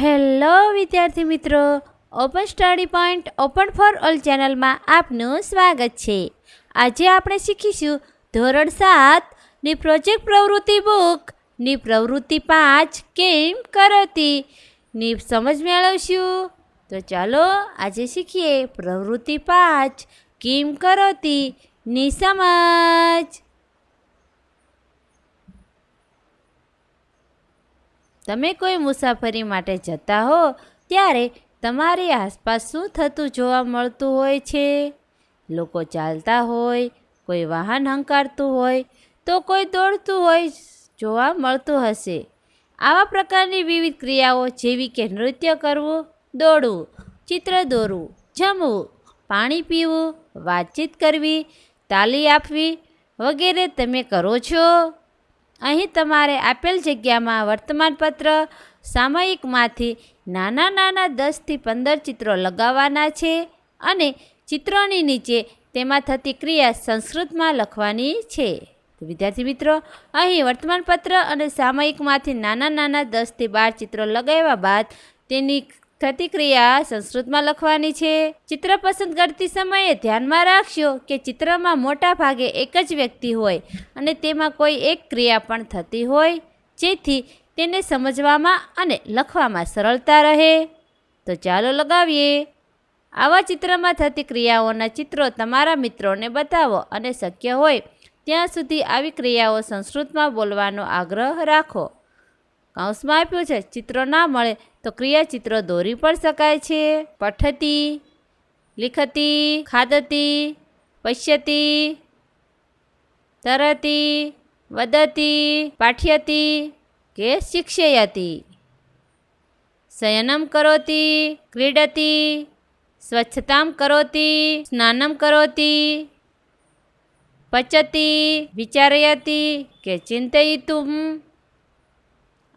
Hello વિદ્યાર્થી મિત્રો Open Study Point open for all ચેનલમાં આપનું સ્વાગત છે. આજે આપણે શીખીશું ધોરણ સાતની પ્રોજેક્ટ પ્રવૃત્તિ બુકની પ્રવૃત્તિ પાંચ કેમ કરતી? ની સમજ મેળવશું. તો ચાલો આજે શીખીએ પ્રવૃત્તિ પાંચ, કેમ કરતી? ની સમજ. તમે કોઈ મુસાફરી માટે જતા હો, ત્યારે તમારી આસપાસ શું થતું જોવા મળતું હોય છે? લોકો ચાલતા હોય, કોઈ વાહન હંકારતું હોય, તો કોઈ દોડતું હોય જોવા મળતું હશે. આવા પ્રકારની વિવિધ ક્રિયાઓ જેવી કે નૃત્ય કરવું, દોડવું, ચિત્ર દોરવું, જમવું, પાણી પીવું, વાતચીત કરવી, તાલી આપવી વગેરે તમે કરો છો? અહીં તમારે આપેલ જગ્યામાં વર્તમાનપત્ર, સામયિકમાંથી નાના નાના દસથી પંદર ચિત્રો લગાવવાના છે અને ચિત્રોની નીચે તેમાં થતી ક્રિયા સંસ્કૃતમાં લખવાની છે. વિદ્યાર્થી મિત્રો, અહીં વર્તમાનપત્ર અને સામયિકમાંથી નાના નાના દસથી બાર ચિત્રો લગાવ્યા બાદ તેની થતી ક્રિયા સંસ્કૃતમાં લખવાની છે. ચિત્ર પસંદ કરતી સમયે ધ્યાનમાં રાખશો કે ચિત્રમાં મોટા ભાગે એક જ વ્યક્તિ હોય અને તેમાં કોઈ એક ક્રિયા પણ થતી હોય. જેથી તેને સમજવામાં અને લખવામાં સરળતા રહે. તો ચાલો લગાવીએ. આવા ચિત્રમાં થતી ક્રિયાઓના ચિત્રો તમારા મિત્રોને બતાવો અને શક્ય હોય ત્યાં સુધી આવી ક્રિયાઓ સંસ્કૃતમાં બોલવાનો આગ્રહ રાખો. કૌંસમાં આપ્યું છે, ચિત્ર ના મળે તો ક્રિયા ચિત્રો દોરી પણ શકાય છે. પઠતી, લિખતી, ખાદતી, પશ્યતી, તરતી, વદતી, પાઠ્યતી કે શિક્ષયતી. શયનમ કરોતી, ક્રીડતી, સ્વચ્છતામ કરોતી, સ્નાનમ કરોતી, પચતી, વિચારયતી કે